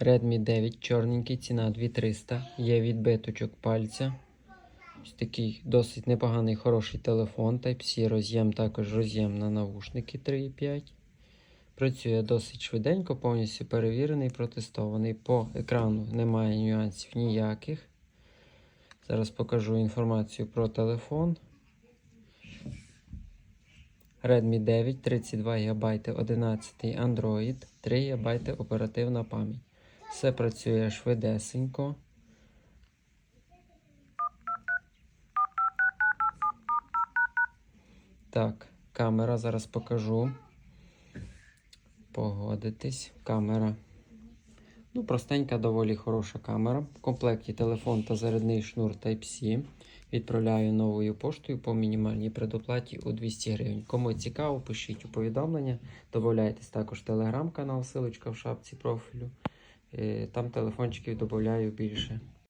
Redmi 9 чорненький, ціна 2300. Є відбиточок пальця. Ось такий досить непоганий хороший телефон. Type-C роз'єм, також роз'єм на навушники 3.5. Працює досить швиденько, повністю перевірений, протестований. По екрану немає нюансів ніяких. Зараз покажу інформацію про телефон. Redmi 9, 32 ГБ, 11 Android, 3 ГБ оперативна пам'ять. Все працює швидесенько. Так, камера зараз покажу. Погодитись. Камера. Ну, простенька, доволі хороша камера. В комплекті телефон та зарядний шнур Type-C. Відправляю новою поштою по мінімальній предоплаті у 200 гривень. Кому цікаво, пишіть у повідомлення. Добавляйтесь також телеграм-канал, силочка в шапці профілю. Е, Там телефончиків додаю більше.